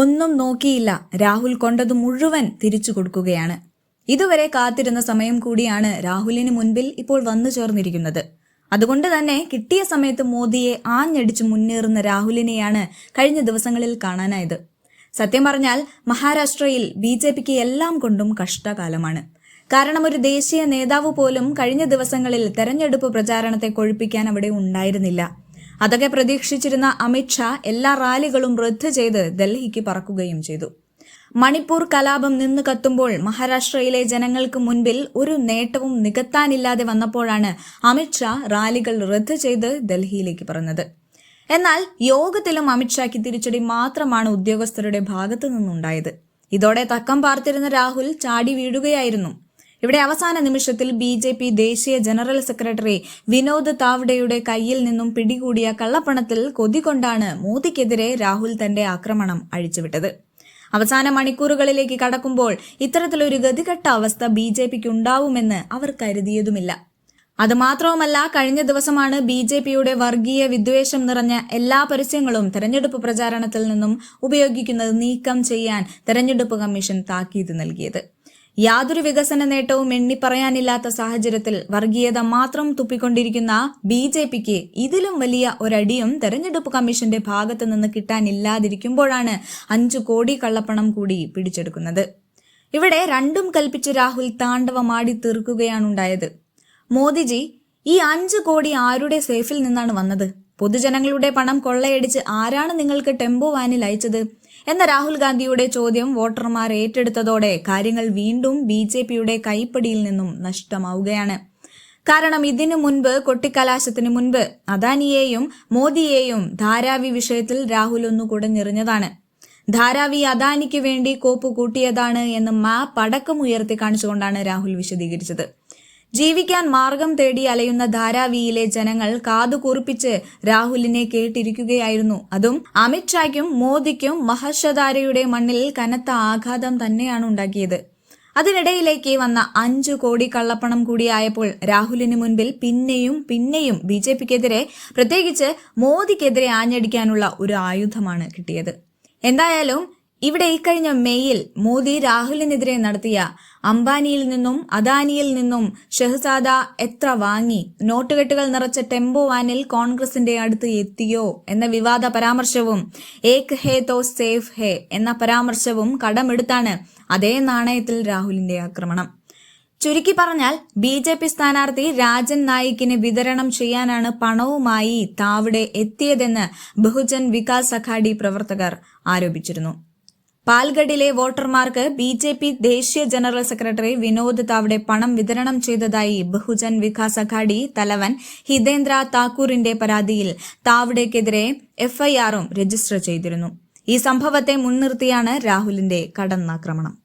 ഒന്നും നോക്കിയില്ല. രാഹുൽ കൊണ്ടത് മുഴുവൻ തിരിച്ചു കൊടുക്കുകയാണ്. ഇതുവരെ കാത്തിരുന്ന സമയം കൂടിയാണ് രാഹുലിന് മുൻപിൽ ഇപ്പോൾ വന്നു ചേർന്നിരിക്കുന്നത്. അതുകൊണ്ട് തന്നെ കിട്ടിയ സമയത്ത് മോദിയെ ആഞ്ഞടിച്ച് മുന്നേറുന്ന രാഹുലിനെയാണ് കഴിഞ്ഞ ദിവസങ്ങളിൽ കാണാനായത്. സത്യം പറഞ്ഞാൽ മഹാരാഷ്ട്രയിൽ ബി ജെ പിക്ക് എല്ലാം കൊണ്ടും കഷ്ടകാലമാണ്. കാരണം ഒരു ദേശീയ നേതാവ് പോലും കഴിഞ്ഞ ദിവസങ്ങളിൽ തെരഞ്ഞെടുപ്പ് പ്രചാരണത്തെ കൊഴുപ്പിക്കാൻ അവിടെ ഉണ്ടായിരുന്നില്ല. അതൊക്കെ പ്രതീക്ഷിച്ചിരുന്ന അമിത്ഷാ എല്ലാ റാലികളും റദ്ദ് ചെയ്ത് ഡൽഹിക്ക് പറക്കുകയും ചെയ്തു. മണിപ്പൂർ കലാപം നിന്ന് കത്തുമ്പോൾ മഹാരാഷ്ട്രയിലെ ജനങ്ങൾക്ക് മുൻപിൽ ഒരു നേട്ടവും നികത്താനില്ലാതെ വന്നപ്പോഴാണ് അമിത്ഷാ റാലികൾ റദ്ദ് ചെയ്ത് ഡൽഹിയിലേക്ക് പറഞ്ഞത്. എന്നാൽ യോഗത്തിലും അമിത്ഷായ്ക്ക് തിരിച്ചടി മാത്രമാണ് ഉദ്യോഗസ്ഥരുടെ ഭാഗത്തു നിന്നുണ്ടായത്. ഇതോടെ തക്കം പാർത്തിരുന്ന രാഹുൽ ചാടി വീഴുകയായിരുന്നു. ഇവിടെ അവസാന നിമിഷത്തിൽ ബി ജെ പി ദേശീയ ജനറൽ സെക്രട്ടറി വിനോദ് താവ്ഡെയുടെ കയ്യിൽ നിന്നും പിടികൂടിയ കള്ളപ്പണത്തിൽ കൊതികൊണ്ടാണ് മോദിക്കെതിരെ രാഹുൽ തന്റെ ആക്രമണം അഴിച്ചുവിട്ടത്. അവസാന മണിക്കൂറുകളിലേക്ക് കടക്കുമ്പോൾ ഇത്തരത്തിലൊരു ഗതികെട്ട അവസ്ഥ ബി ജെ പിക്ക് ഉണ്ടാവുമെന്ന് അവർ കരുതിയതുമില്ല. അതുമാത്രവുമല്ല കഴിഞ്ഞ ദിവസമാണ് ബി ജെ പിയുടെ വർഗീയ വിദ്വേഷം നിറഞ്ഞ എല്ലാ പരസ്യങ്ങളും തെരഞ്ഞെടുപ്പ് പ്രചാരണത്തിൽ നിന്നും ഉപയോഗിക്കുന്നത് നീക്കം ചെയ്യാൻ തെരഞ്ഞെടുപ്പ് കമ്മീഷൻ താക്കീത് നൽകിയത്. യാതൊരു വികസന നേട്ടവും എണ്ണി പറയാനില്ലാത്ത സാഹചര്യത്തിൽ വർഗീയത മാത്രം തുപ്പിക്കൊണ്ടിരിക്കുന്ന ബി ജെ പിക്ക് ഇതിലും വലിയ ഒരടിയും തെരഞ്ഞെടുപ്പ് കമ്മീഷന്റെ ഭാഗത്തു നിന്ന് കിട്ടാനില്ലാതിരിക്കുമ്പോഴാണ് അഞ്ചു കോടി കള്ളപ്പണം കൂടി പിടിച്ചെടുക്കുന്നത്. ഇവിടെ രണ്ടും കൽപ്പിച്ച് രാഹുൽ താണ്ഡവമാടി തീർക്കുകയാണുണ്ടായത്. മോദിജി ഈ അഞ്ചു കോടി ആരുടെ സേഫിൽ നിന്നാണ് വന്നത്? പൊതുജനങ്ങളുടെ പണം കൊള്ളയടിച്ച് ആരാണ് നിങ്ങൾക്ക് ടെമ്പോ വാനിൽ അയച്ചത്? എന്ന രാഹുൽ ഗാന്ധിയുടെ ചോദ്യം വോട്ടർമാർ ഏറ്റെടുത്തതോടെ കാര്യങ്ങൾ വീണ്ടും ബി ജെ പിയുടെ കൈപ്പടിയിൽ നിന്നും നഷ്ടമാവുകയാണ്. കാരണം ഇതിനു മുൻപ് കൊട്ടിക്കലാശത്തിന് മുൻപ് അദാനിയെയും മോദിയെയും ധാരാവി വിഷയത്തിൽ രാഹുൽ ഒന്ന് കുടഞ്ഞെറിഞ്ഞതാണ് ധാരാവി അദാനിക്ക് വേണ്ടി കോപ്പ് കൂട്ടിയതാണ് എന്ന് മാപ്പ് അടക്കം ഉയർത്തി കാണിച്ചുകൊണ്ടാണ് രാഹുൽ വിശദീകരിച്ചത്. ജീവിക്കാൻ മാർഗം തേടി അലയുന്ന ധാരാവിയിലെ ജനങ്ങൾ കാതു കുറിപ്പിച്ച് രാഹുലിനെ കേട്ടിരിക്കുകയായിരുന്നു. അതും അമിത്ഷായ്ക്കും മോദിക്കും മഹർഷധാരയുടെ മണ്ണിൽ കനത്ത ആഘാതം തന്നെയാണ് ഉണ്ടാക്കിയത്. അതിനിടയിലേക്ക് വന്ന അഞ്ചു കോടി കള്ളപ്പണം കൂടിയായപ്പോൾ രാഹുലിന് മുൻപിൽ പിന്നെയും പിന്നെയും ബി ജെ പിക്കെതിരെ പ്രത്യേകിച്ച് മോദിക്കെതിരെ ആഞ്ഞടിക്കാനുള്ള ഒരു ആയുധമാണ് കിട്ടിയത്. എന്തായാലും ഇവിടെ ഇക്കഴിഞ്ഞ മെയ്യിൽ മോദി രാഹുലിനെതിരെ നടത്തിയ അംബാനിയിൽ നിന്നും അദാനിയിൽ നിന്നും ഷെഹസാദ എത്ര വാങ്ങി നോട്ടുകെട്ടുകൾ നിറച്ച ടെമ്പോ വാനിൽ കോൺഗ്രസിന്റെ അടുത്ത് എത്തിയോ എന്ന വിവാദ പരാമർശവും ഏക് ഹേ തോ സേഫ് ഹേ എന്ന പരാമർശവും കടമെടുത്താണ് അതേ നാണയത്തിൽ രാഹുലിന്റെ ആക്രമണം. ചുരുക്കി പറഞ്ഞാൽ ബി ജെ പി സ്ഥാനാർത്ഥി രാജൻ നായിക്കിന് വിതരണം ചെയ്യാനാണ് പണവുമായി താവിടെ എത്തിയതെന്ന് ബഹുജൻ വികാസ് അഖാഡി പ്രവർത്തകർ ആരോപിച്ചിരുന്നു. പാൽഗഡിലെ വോട്ടർമാർക്ക് ബി ജെ പി ദേശീയ ജനറൽ സെക്രട്ടറി വിനോദ് താവ്ഡെ പണം വിതരണം ചെയ്തതായി ബഹുജൻ വികാസ് അഘാടി തലവൻ ഹിതേന്ദ്ര താക്കൂറിന്റെ പരാതിയിൽ താവ്ഡെക്കെതിരെ എഫ്ഐആറും രജിസ്റ്റർ ചെയ്തിരുന്നു. ഈ സംഭവത്തെ മുൻനിർത്തിയാണ് രാഹുലിന്റെ കടന്നാക്രമണം.